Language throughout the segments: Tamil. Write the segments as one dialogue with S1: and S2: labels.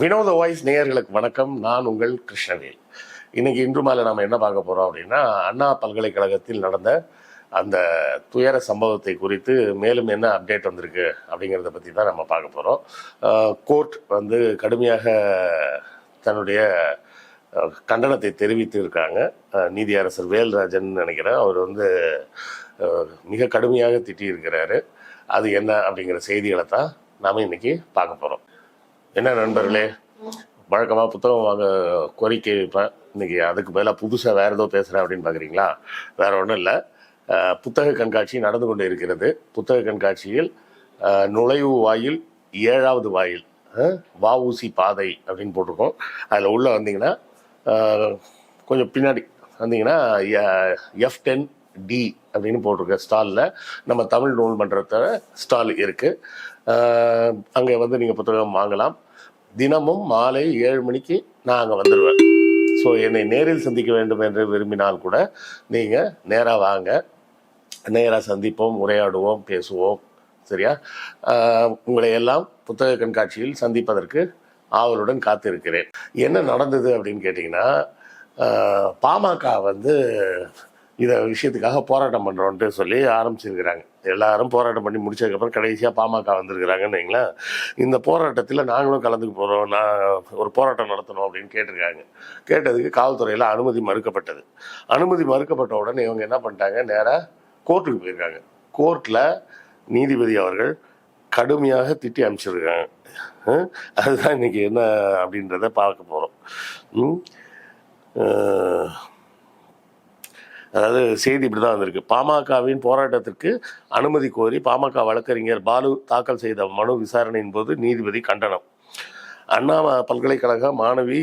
S1: வினோத வாய்ஸ் நேயர்களுக்கு வணக்கம். நான் உங்கள் கிருஷ்ணவேல். இன்னைக்கு இன்று மாலை நம்ம என்ன பார்க்க போறோம் அப்படின்னா அண்ணா பல்கலைக்கழகத்தில் நடந்த அந்த துயர சம்பவத்தை குறித்து மேலும் என்ன அப்டேட் வந்திருக்கு அப்படிங்கிறத பற்றி தான் நம்ம பார்க்க போகிறோம் கோர்ட் வந்து கடுமையாக தன்னுடைய கண்டனத்தை தெரிவித்து இருக்காங்க. நீதியரசர் வேல்ராஜன் நினைக்கிறேன். அவர் வந்து மிக கடுமையாக திட்டியிருக்கிறாரு. அது என்ன அப்படிங்கிற செய்திகளை தான் நாம் இன்னைக்கு பார்க்க போகிறோம் என்ன நண்பர்களே? வழக்கமாக புத்தகம் வாங்க கோரிக்கை வைப்பேன் இன்னைக்கு அதுக்கு பதிலாக புதுசாக வேறு ஏதோ பேசுகிறேன் அப்படின்னு பார்க்குறீங்களா வேற ஒன்றும் இல்லை. புத்தக கண்காட்சி நடந்து கொண்டு இருக்கிறது. புத்தக கண்காட்சியில் நுழைவு வாயில் ஏழாவது வாயில் வாவூசி பாதை அப்படின்னு போட்டிருக்கோம். அதில் உள்ளே வந்தீங்கன்னா கொஞ்சம் பின்னாடி வந்தீங்கன்னா எஃப் டென் டி அப்படின்னு போட்டிருக்க ஸ்டாலில் நம்ம தமிழ் நூல் மன்றத்தோட ஸ்டால் இருக்குது அங்கே வந்து நீங்கள் புத்தகம் வாங்கலாம். தினமும் மாலை ஏழு மணிக்கு நான் அங்கே வந்துடுவேன் ஸோ என்னை நேரில் சந்திக்க வேண்டும் என்று விரும்பினால் கூட நீங்கள் நேராக வாங்க. நேராக சந்திப்போம் உரையாடுவோம் பேசுவோம். சரியா? உங்களை எல்லாம் புத்தக கண்காட்சியில் சந்திப்பதற்கு ஆவலுடன் காத்திருக்கிறேன். என்ன நடந்தது அப்படின்னு கேட்டிங்கன்னா பாமக வந்து இதை விஷயத்துக்காக போராட்டம் பண்ணுறோன்ட்டு சொல்லி ஆரம்பிச்சிருக்கிறாங்க. எல்லாரும் போராட்டம் பண்ணி முடிச்சதுக்கப்புறம் கடைசியாக பாமக வந்திருக்கிறாங்கன்னு வைங்களேன். இந்த போராட்டத்தில் நாங்களும் கலந்துக்கு போகிறோம் நான் ஒரு போராட்டம் நடத்தணும் அப்படின்னு கேட்டிருக்காங்க. கேட்டதுக்கு காவல்துறையில் அனுமதி மறுக்கப்பட்டது. அனுமதி மறுக்கப்பட்ட உடனே இவங்க என்ன பண்ணிட்டாங்க? நேராக கோர்ட்டுக்கு போயிருக்காங்க. கோர்ட்டில் நீதிபதி அவர்கள் கடுமையாக திட்டி அனுப்பிச்சிருக்காங்க. அதுதான் இன்னைக்கு என்ன அப்படின்றத பார்க்க போகிறோம் அதாவது செய்தி இப்படி தான் வந்திருக்கு. பாமகவின் போராட்டத்திற்கு அனுமதி கோரி பாமக வழக்கறிஞர் பாலு தாக்கல் செய்த மனு விசாரணையின் போது நீதிபதி கண்டனம். அண்ணா பல்கலைக்கழக மாணவி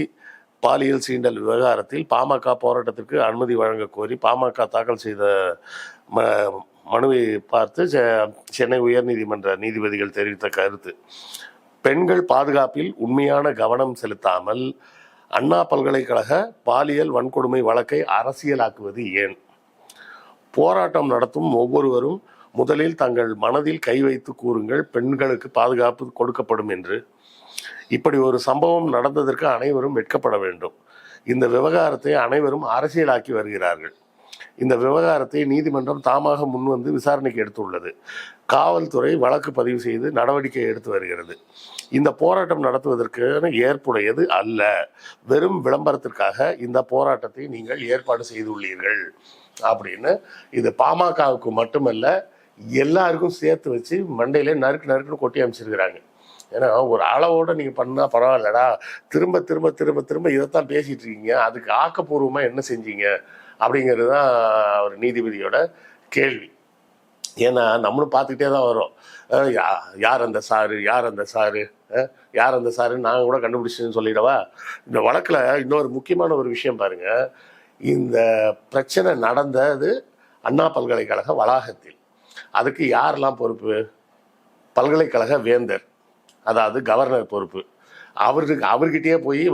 S1: பாலியல் சீண்டல் விவகாரத்தில் பாமக போராட்டத்திற்கு அனுமதி வழங்க கோரி பாமக தாக்கல் செய்த ம மனுவை பார்த்து செ- சென்னை உயர்நீதிமன்ற நீதிபதிகள் தெரிவித்த கருத்து. பெண்கள் பாதுகாப்பில் உண்மையான கவனம் செலுத்தாமல் அண்ணா பல்கலைக்கழக பாலியல் வன்கொடுமை வழக்கை அரசியலாக்குவது ஏன்? போராட்டம் நடத்தும் ஒவ்வொருவரும் முதலில் தங்கள் மனதில் கை வைத்து கூறுங்கள் பெண்களுக்கு பாதுகாப்பு கொடுக்கப்படும் என்று. இப்படி ஒரு சம்பவம் நடந்ததற்கு அனைவரும் வெட்கப்பட வேண்டும். இந்த விவகாரத்தை அனைவரும் அரசியலாக்கி வருகிறார்கள். இந்த விவகாரத்தை நீதிமன்றம் தாமாக முன்வந்து விசாரணைக்கு எடுத்துள்ளது. காவல்துறை வழக்கு பதிவு செய்து நடவடிக்கை எடுத்து வருகிறது. இந்த போராட்டம் நடத்துவதற்கான ஏற்புடையது அல்ல. வெறும் விளம்பரத்திற்காக இந்த போராட்டத்தை நீங்கள் ஏற்பாடு செய்துள்ளீர்கள். அப்படின்னு இது பாமகவுக்கு மட்டுமல்ல எல்லாருக்கும் சேர்த்து வச்சு மண்டையில நறுக்கு நறுக்குன்னு கொட்டி அமைச்சிருக்கிறாங்க. ஏன்னா ஒரு அளவோட நீங்க பண்ணா பரவாயில்லடா. திரும்ப திரும்ப திரும்ப திரும்ப இதைத்தான் பேசிட்டு இருக்கீங்க. அதுக்கு ஆக்கப்பூர்வமா என்ன செஞ்சீங்க? அப்படிங்கிறது தான் ஒரு நீதிபதியோட கேள்வி. ஏன்னா நம்மளும் பார்த்துக்கிட்டே தான் வரோம் யா- யார் அந்த சாரு யார் அந்த சாரு யார் அந்த சாருன்னு நாங்கள் கூட கண்டுபிடிச்சுன்னு சொல்லிடவா? இந்த வழக்கில் இன்னொரு முக்கியமான ஒரு விஷயம் பாருங்க. இந்த பிரச்சனை நடந்தது அண்ணா பல்கலைக்கழக வளாகத்தில். அதுக்கு யாரெல்லாம் பொறுப்பு? பல்கலைக்கழக வேந்தர் அதாவது கவர்னர் பொறுப்பு. அவருக்கு அவர்கிட்டயே போய்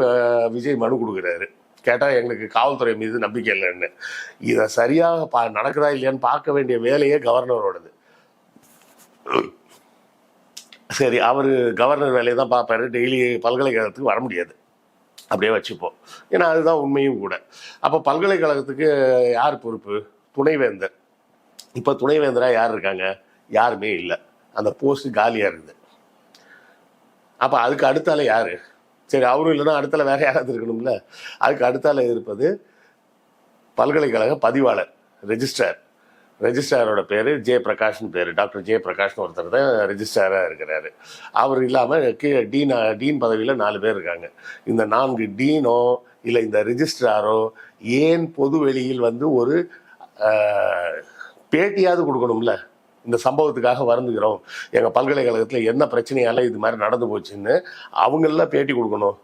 S1: விஜய் மனு கொடுக்குறாரு. கேட்டால் எங்களுக்கு காவல்துறை மீது நம்பிக்கை இல்லைன்னு. இதை சரியாக பா நடக்குதா இல்லையான்னு பார்க்க வேண்டிய வேலையே கவர்னரோடது. சரி அவர் கவர்னர் வேலையை தான் பார்ப்பாரு. டெய்லி பல்கலைக்கழகத்துக்கு வர முடியாது. அப்படியே வச்சுப்போம். ஏன்னா அதுதான் உண்மையும் கூட. அப்போ பல்கலைக்கழகத்துக்கு யார் பொறுப்பு? துணைவேந்தர். இப்போ துணைவேந்தராக யார் இருக்காங்க? யாருமே இல்லை. அந்த போஸ்ட் காலியாக இருக்குது. அப்போ அதுக்கு அடுத்தால யார்? சரி அவரும் இல்லைன்னா அடுத்தால வேற யாராவது இருக்கணும்ல? அதுக்கு அடுத்தால இருப்பது பல்கலைக்கழக பதிவாளர் ரெஜிஸ்ட்ரார். ரெஜிஸ்ட்ராரோட பேர் ஜே பிரகாஷ்னு பேர். டாக்டர் ஜே பிரகாஷ்னு ஒருத்தர் தான் ரெஜிஸ்ட்ராராக இருக்கிறாரு. அவர் இல்லாமல் கீழே டீன் டீன் பதவியில் நாலு பேர் இருக்காங்க. இந்த நான்கு டீனோ இல்லை இந்த ரெஜிஸ்ட்ராரோ ஏன் பொது வெளியில் வந்து ஒரு பேட்டியாவது கொடுக்கணும்ல? இந்த சம்பவத்துக்காக வருந்துகிறோம். எங்கள் பல்கலைக்கழகத்தில் என்ன பிரச்சனையால இது மாதிரி நடந்து போச்சுன்னு அவங்களெல்லாம் பேட்டி கொடுக்கணும்.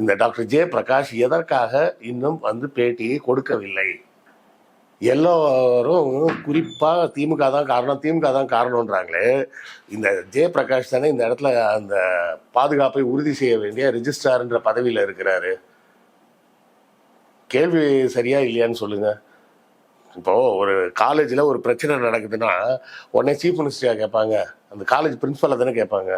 S1: இந்த டாக்டர் ஜே பிரகாஷ் எதற்காக இன்னும் வந்து பேட்டியை கொடுக்கவில்லை? எல்லோரும் குறிப்பாக திமுக தான் காரணம். திமுக தான் காரணம்ன்றாங்களே. இந்த ஜே பிரகாஷ் தானே இந்த இடத்துல அந்த பாதுகாப்பை உறுதி செய்ய வேண்டிய ரிஜிஸ்ட்ரார்ன்ற பதவியில் இருக்கிறாரு. கேள்வி சரியா இல்லையான்னு சொல்லுங்கள் இப்போ ஒரு காலேஜில் ஒரு பிரச்சனை நடக்குதுன்னா உடனே சீஃப் மினிஸ்டரியாக கேட்பாங்க. அந்த காலேஜ் பிரின்சிபலை தானே கேட்பாங்க.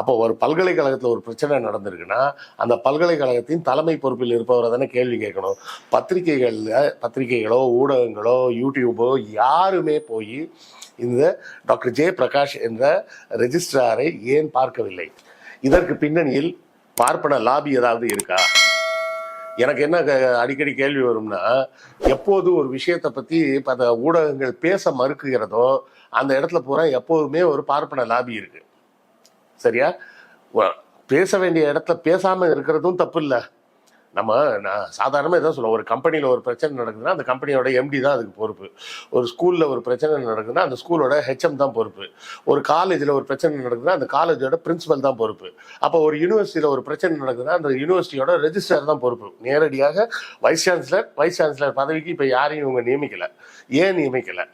S1: அப்போ ஒரு பல்கலைக்கழகத்தில் ஒரு பிரச்சனை நடந்திருக்குன்னா அந்த பல்கலைக்கழகத்தின் தலைமை பொறுப்பில் இருப்பவரை தானே கேள்வி கேட்கணும். பத்திரிகைகளில் பத்திரிகைகளோ ஊடகங்களோ யூடியூபோ யாருமே போய் இந்த டாக்டர் ஜெய பிரகாஷ் என்ற ரெஜிஸ்ட்ராரை ஏன் பார்க்கவில்லை? இதற்கு பின்னணியில் பார்ப்பன லாபி ஏதாவது இருக்கா? எனக்கு என்ன அடிக்கடி கேள்வி வரும்னா எப்போது ஒரு விஷயத்தை பத்தி அந்த ஊடகங்கள் பேச மறுக்குகிறதோ அந்த இடத்துல பூரா எப்போதுமே ஒரு பார்ப்பன லாபி இருக்கு. சரியா? பேச வேண்டிய இடத்துல பேசாம இருக்கிறதும் தப்பு இல்லை. நம்ம நான் சாதாரணமாக எதாவது சொல்லுவோம் ஒரு கம்பெனியில் ஒரு பிரச்சனை நடக்குதுன்னா அந்த கம்பெனியோட எம்டி தான் அதுக்கு பொறுப்பு. ஒரு ஸ்கூலில் ஒரு பிரச்சனை நடக்குதுன்னா அந்த ஸ்கூலோட ஹெச்எம் தான் பொறுப்பு. ஒரு காலேஜில் ஒரு பிரச்சனை நடக்குதுன்னா அந்த காலேஜோட பிரின்சிபல் தான் பொறுப்பு. அப்போ ஒரு யூனிவர்சிட்டியில் ஒரு பிரச்சனை நடக்குதுன்னா அந்த யூனிவர்சிட்டியோட ரெஜிஸ்டர் தான் பொறுப்பு. நேரடியாக வைஸ் சான்சலர் வைஸ் சான்சலர் பதவிக்கு இப்போ யாரையும் இவங்க நியமிக்கலை. ஏன் நியமிக்கலை?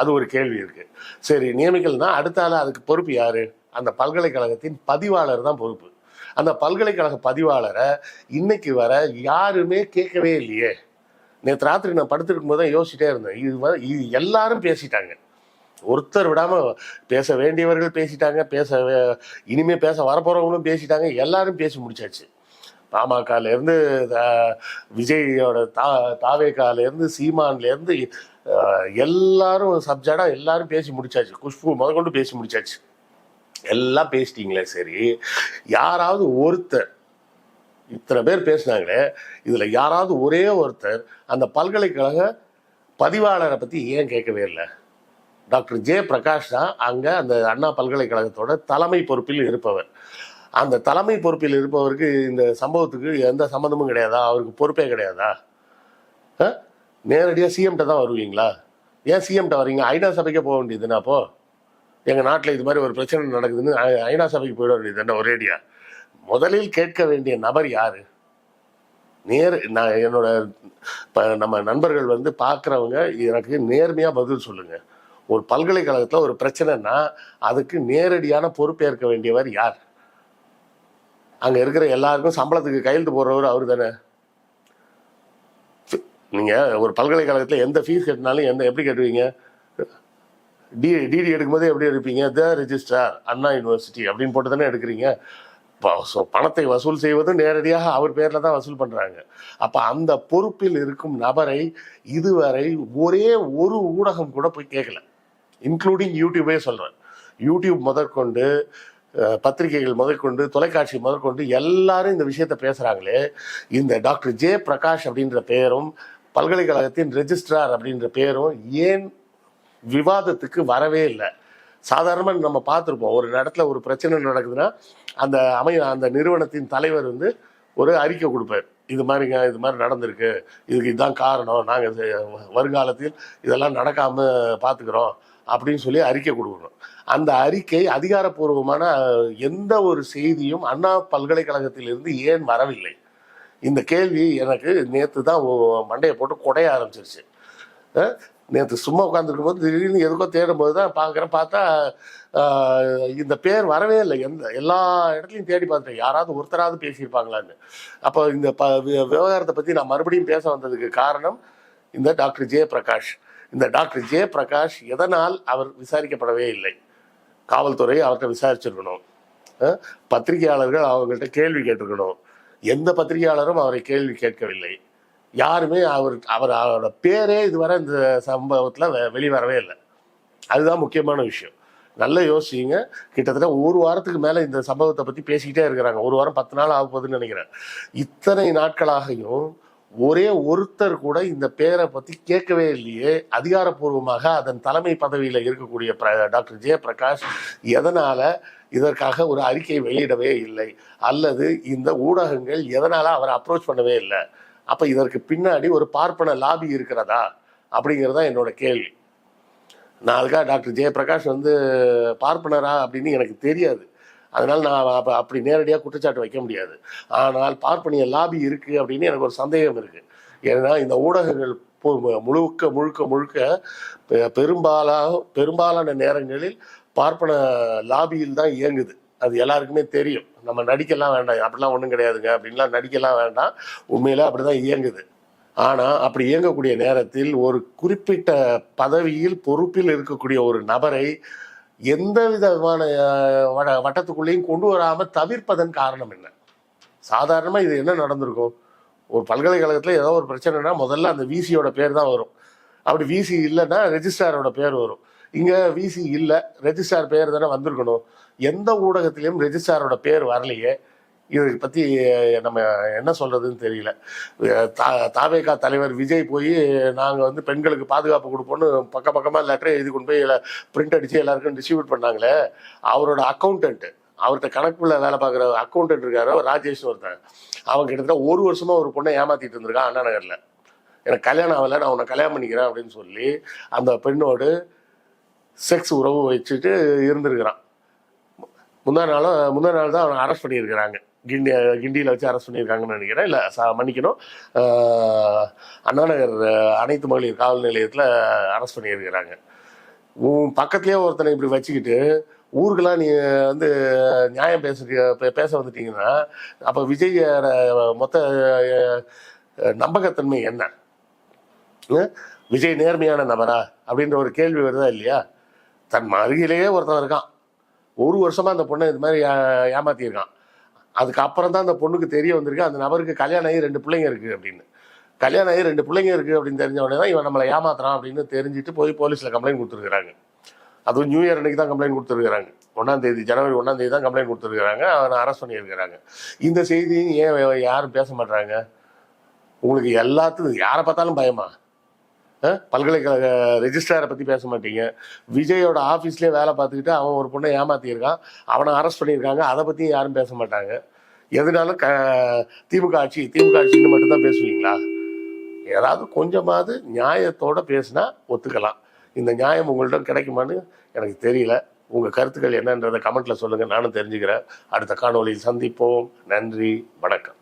S1: அது ஒரு கேள்வி இருக்கு. சரி நியமிக்கலன்னா அடுத்த ஆள் அதுக்கு பொறுப்பு யாரு? அந்த பல்கலைக்கழகத்தின் பதிவாளர் தான் பொறுப்பு. அந்த பல்கலைக்கழக பதிவாளரை இன்னைக்கு வர யாருமே கேட்கவே இல்லையே. நேற்று ராத்திரி நான் படுத்துருக்கும் போது தான் யோசிச்சிட்டே இருந்தேன். இது இது எல்லாரும் பேசிட்டாங்க. ஒருத்தர் விடாம பேச வேண்டியவர்கள் பேசிட்டாங்க பேச இனிமே பேச வரப்போறவங்களும் பேசிட்டாங்க எல்லாரும் பேசி முடிச்சாச்சு. பாமகல இருந்து விஜயோட தா தாவேக்கால இருந்து சீமான்ல இருந்து எல்லாரும் சப்ஜெக்டா எல்லாரும் பேசி முடிச்சாச்சு. குஷ்பு முதற்கொண்டு பேசி முடிச்சாச்சு. எல்லாம் பேசிட்டீங்களே சரி. யாராவது ஒருத்தர் இத்தனை பேர் பேசினாங்களே இதில் யாராவது ஒரே ஒருத்தர் அந்த பல்கலைக்கழக பதிவாளரை பற்றி ஏன் கேட்கவே இல்லை? டாக்டர் ஜே பிரகாஷ் தான் அங்கே அந்த அண்ணா பல்கலைக்கழகத்தோட தலைமை பொறுப்பில் இருப்பவர். அந்த தலைமை பொறுப்பில் இருப்பவருக்கு இந்த சம்பவத்துக்கு எந்த சம்மந்தமும் கிடையாதா? அவருக்கு பொறுப்பே கிடையாதா? நேரடியாக சிஎம்கிட்ட தான் வருவீங்களா? ஏன் சிஎம்கிட்ட வரீங்க? ஐநா சபைக்கே போக வேண்டியதுன்னா அப்போது எங்கள் நாட்டில் இது மாதிரி ஒரு பிரச்சனை நடக்குதுன்னு ஐநா சபைக்கு போயிட வேண்டியது என்ன ஒரேடியா முதலில் கேட்க வேண்டிய நபர் யார்? நேர் நான் என்னோட இப்போ நம்ம நண்பர்கள் வந்து பார்க்குறவங்க எனக்கு நேர்மையாக பதில் சொல்லுங்கள் ஒரு பல்கலைக்கழகத்தில் ஒரு பிரச்சனைனா அதுக்கு நேரடியான பொறுப்பேற்க வேண்டியவர் யார்? அங்கே இருக்கிற எல்லாருக்கும் சம்பளத்துக்கு கையெழுத்து போடுறவர் அவர் தானே. நீங்கள் ஒரு பல்கலைக்கழகத்தில் எந்த ஃபீஸ் கட்டினாலும் எந்த எப்படி கட்டுவீங்க? டி டிடி எடுக்கும்போதே எப்படி எடுப்பீங்க? த ரிஜிஸ்டர் அண்ணா யூனிவர்சிட்டி அப்படின்னு போட்டு தானே எடுக்கிறீங்க. ப- பணத்தை வசூல் செய்வதும் நேரடியாக அவர் பேரில் தான் வசூல் பண்ணுறாங்க அப்போ அந்த பொறுப்பில் இருக்கும் நபரை இதுவரை ஒரே ஒரு ஊடகம் கூட போய் கேட்கல இன்க்ளூடிங் யூடியூபே சொல்கிறேன் யூடியூப் முதற்கொண்டு பத்திரிகைகள் முதற்கொண்டு தொலைக்காட்சி முதற்கொண்டு எல்லாரும் இந்த விஷயத்தை பேசுகிறாங்களே இந்த டாக்டர் ஜே பிரகாஷ் அப்படின்ற பெயரும் பல்கலைக்கழகத்தின் ரெஜிஸ்ட்ரார் அப்படின்ற பேரும் ஏன் விவாதத்துக்கு வரவே இல்லை. சாதாரணமாக நம்ம பார்த்துருப்போம் ஒரு இடத்துல ஒரு பிரச்சனை நடக்குதுன்னா அந்த அமை அந்த நிறுவனத்தின் தலைவர் வந்து ஒரு அறிக்கை கொடுப்பார். இது மாதிரிங்க இது மாதிரி நடந்திருக்கு இதுக்கு இதுதான் காரணம் நாங்கள் வருங்காலத்தில் இதெல்லாம் நடக்காமல் பார்த்துக்கிறோம் அப்படின்னு சொல்லி அறிக்கை கொடுக்கணும். அந்த அறிக்கை அதிகாரப்பூர்வமான எந்த ஒரு செய்தியும் அண்ணா பல்கலைக்கழகத்திலிருந்து ஏன் வரவில்லை? இந்த கேள்வி எனக்கு நேற்று தான் மண்டையை போட்டு குடைய ஆரம்பிச்சிருச்சு. நேற்று சும்மா உட்காந்துருக்கும் போது திடீர்னு எதுக்கோ தேடும்போது தான் பார்க்குறேன் பார்த்தா இந்த பேர் வரவே இல்லை. எந்த எல்லா இடத்துலையும் தேடி பார்த்துட்டேன். யாராவது ஒருத்தராவது பேசியிருப்பாங்களான்னு. அப்போ இந்த ப விவகாரத்தை பற்றி நான் மறுபடியும் பேச வந்ததுக்கு காரணம் இந்த டாக்டர் ஜெய பிரகாஷ். இந்த டாக்டர் ஜெய பிரகாஷ் எதனால் அவர் விசாரிக்கப்படவே இல்லை? காவல்துறை அவர்கிட்ட விசாரிச்சிருக்கணும். பத்திரிகையாளர்கள் அவங்கள்ட்ட கேள்வி கேட்டிருக்கணும். எந்த பத்திரிகையாளரும் அவரை கேள்வி கேட்கவில்லை. யாருமே அவர் அவர் அவரோட பேரே இதுவரை இந்த சம்பவத்தில் வெளிவரவே இல்லை. அதுதான் முக்கியமான விஷயம். நல்லா யோசிங்க. கிட்டத்தட்ட ஒரு வாரத்துக்கு மேலே இந்த சம்பவத்தை பற்றி பேசிக்கிட்டே இருக்கிறாங்க. ஒரு வாரம் பத்து நாள் ஆக போகுதுன்னு நினைக்கிறேன். இத்தனை நாட்களாகையும் ஒரே ஒருத்தர் கூட இந்த பேரை பற்றி கேட்கவே இல்லையே. அதிகாரப்பூர்வமாக அதன் தலைமை பதவியில் இருக்கக்கூடிய பிர- டாக்டர் ஜெயபிரகாஷ் எதனால் இதற்காக ஒரு அறிக்கை வெளியிடவே இல்லை? அல்லது இந்த ஊடகங்கள் எதனால் அவரை அப்ரோச் பண்ணவே இல்லை? அப்போ இதற்கு பின்னாடி ஒரு பார்ப்பன லாபி இருக்கிறதா? அப்படிங்கிறது தான் என்னோட கேள்வி. நான் அதுக்காக டாக்டர் ஜெயபிரகாஷ் வந்து பார்ப்பனரா அப்படின்னு எனக்கு தெரியாது. அதனால் நான் அப்போ அப்படி நேரடியாக குற்றச்சாட்டு வைக்க முடியாது. ஆனால் பார்ப்பனிய லாபி இருக்குது அப்படின்னு எனக்கு ஒரு சந்தேகம் இருக்குது ஏன்னா இந்த ஊடகங்கள் முழுக்க முழுக்க முழுக்க பெ- பெரும்பாலாக பெரும்பாலான நேரங்களில் பார்ப்பன லாபியில் தான் இயங்குது. அது எல்லாருக்குமே தெரியும். நம்ம நடிக்கலாம் வேண்டாம் அப்படிலாம் ஒன்றும் கிடையாதுங்க. அப்படின்லாம் நடிக்கலாம் வேண்டாம். உண்மையில அப்படிதான் இயங்குது. ஆனால் அப்படி இயங்கக்கூடிய நேரத்தில் ஒரு குறிப்பிட்ட பதவியில் பொறுப்பில் இருக்கக்கூடிய ஒரு நபரை எந்த விதமான வட வட்டத்துக்குள்ளேயும் கொண்டு வராமல் தவிர்ப்பதன் காரணம் என்ன? சாதாரணமாக இது என்ன நடந்திருக்கும்? ஒரு பல்கலைக்கழகத்தில் ஏதோ ஒரு பிரச்சனைனா முதல்ல அந்த விசியோட பேர் தான் வரும். அப்படி விசி இல்லைன்னா ரெஜிஸ்ட்ராரோட பேர் வரும். இங்கே விசி இல்லை ரெஜிஸ்ட்ரார் பேர் தானே வந்திருக்கணும். எந்த ஊடகத்திலையும் ரெஜிஸ்ட்ராரோட பேர் வரலையே. இதை பற்றி நம்ம என்ன சொல்கிறதுன்னு தெரியல. தா தாவேகா தலைவர் விஜய் போய் நாங்கள் வந்து பெண்களுக்கு பாதுகாப்பு கொடுப்போம்னு பக்க பக்கமாக லெட்டரை எழுதி கொண்டு போய் பிரிண்ட் அடித்து எல்லாருக்கும் டிஸ்ட்ரிபியூட் பண்ணாங்களே அவரோட அக்கௌண்டன்ட்டு அவர்கிட்ட கணக்குள்ள வேலை பார்க்குற அக்கௌண்டன்ட் இருக்காரு ராஜேஷ் ஒருத்தன் அவன் கிட்டத்தட்ட ஒரு வருஷமாக ஒரு பொண்ணை ஏமாத்திட்டு இருந்திருக்கான் அண்ணா நகரில். எனக்கு கல்யாணம் ஆகலை நான் உன்னை கல்யாணம் பண்ணிக்கிறேன் அப்படின்னு சொல்லி அந்த பெண்ணோடு செக்ஸ் உறவு வச்சுட்டு இருந்திருக்கிறான். முந்தா நாளும் முந்தா நாள் தான் அவனை அரெஸ்ட் பண்ணியிருக்கிறாங்க. கிண்டி கிண்டியில் வச்சு அரெஸ்ட் பண்ணியிருக்காங்கன்னு நினைக்கிறேன். இல்லை சா மன்னிக்கணும். அண்ணாநகர் அனைத்து மகளிர் காவல் நிலையத்தில் அரெஸ்ட் பண்ணியிருக்கிறாங்க. உன் பக்கத்துலேயே ஒருத்தனை இப்படி வச்சுக்கிட்டு ஊருக்கெல்லாம் நீ வந்து நியாயம் பேச பேச வந்துட்டீங்கன்னா அப்போ விஜயோட மொத்த நம்பகத்தன்மை என்ன? விஜய் நேர்மையான நபரா? அப்படின்ற ஒரு கேள்வி வருதா இல்லையா? தன் அருகிலேயே ஒருத்தன் இருக்கான். ஒரு வருஷமா அந்த பொண்ணை இது மாதிரி ஏமாற்றியிருக்கான் ஏமாத்தியிருக்கான். அதுக்கப்புறம் தான் அந்த பொண்ணுக்கு தெரிய வந்திருக்கு அந்த நபருக்கு கல்யாணம் ஆகி ரெண்டு பிள்ளைங்க இருக்கு அப்படின்னு. கல்யாணம் ஆகி ரெண்டு பிள்ளைங்க இருக்கு அப்படின்னு தெரிஞ்ச உடனே தான் இவன் நம்மளை ஏமாத்துறான் அப்படின்னு தெரிஞ்சுட்டு போய் போலீஸ்ல கம்ப்ளைண்ட் கொடுத்துருக்குறாங்க. அதுவும் நியூ இயர் அன்னைக்கு தான் கம்ப்ளைண்ட் கொடுத்துருக்குறாங்க. ஒன்றாம் தேதி ஜனவரி ஒன்றாம் தேதி தான் கம்ப்ளைண்ட் கொடுத்துருக்குறாங்க. அவனை அரெஸ்ட் பண்ணியிருக்கிறாங்க. இந்த செய்தியும் ஏன் யாரும் பேச மாட்டாங்க உங்களுக்கு எல்லாத்துக்கும் யாரை பார்த்தாலும் பயமா? பல்கலைக்கழக ரெஜிஸ்ட்ராரை பற்றி பேச மாட்டீங்க. விஜயோட ஆஃபீஸ்லேயே வேலை பார்த்துக்கிட்டு அவன் ஒரு பொண்ணை ஏமாத்தியிருக்கான். அவனை அரெஸ்ட் பண்ணியிருக்காங்க. அதை பற்றியும் யாரும் பேச மாட்டாங்க. எதுனாலும் க திமுக ஆட்சி திமுக ஆட்சின்னு மட்டும்தான் பேசுவீங்களா? ஏதாவது கொஞ்சமாவது நியாயத்தோட பேசினா ஒத்துக்கலாம். இந்த நியாயம் உங்கள்கிட்ட கிடைக்குமான்னு எனக்கு தெரியல. உங்கள் கருத்துக்கள் என்னன்றதை கமெண்ட்டில் சொல்லுங்கள் நானும் தெரிஞ்சுக்கிறேன். அடுத்த காணொலியில் சந்திப்போம். நன்றி. வணக்கம்.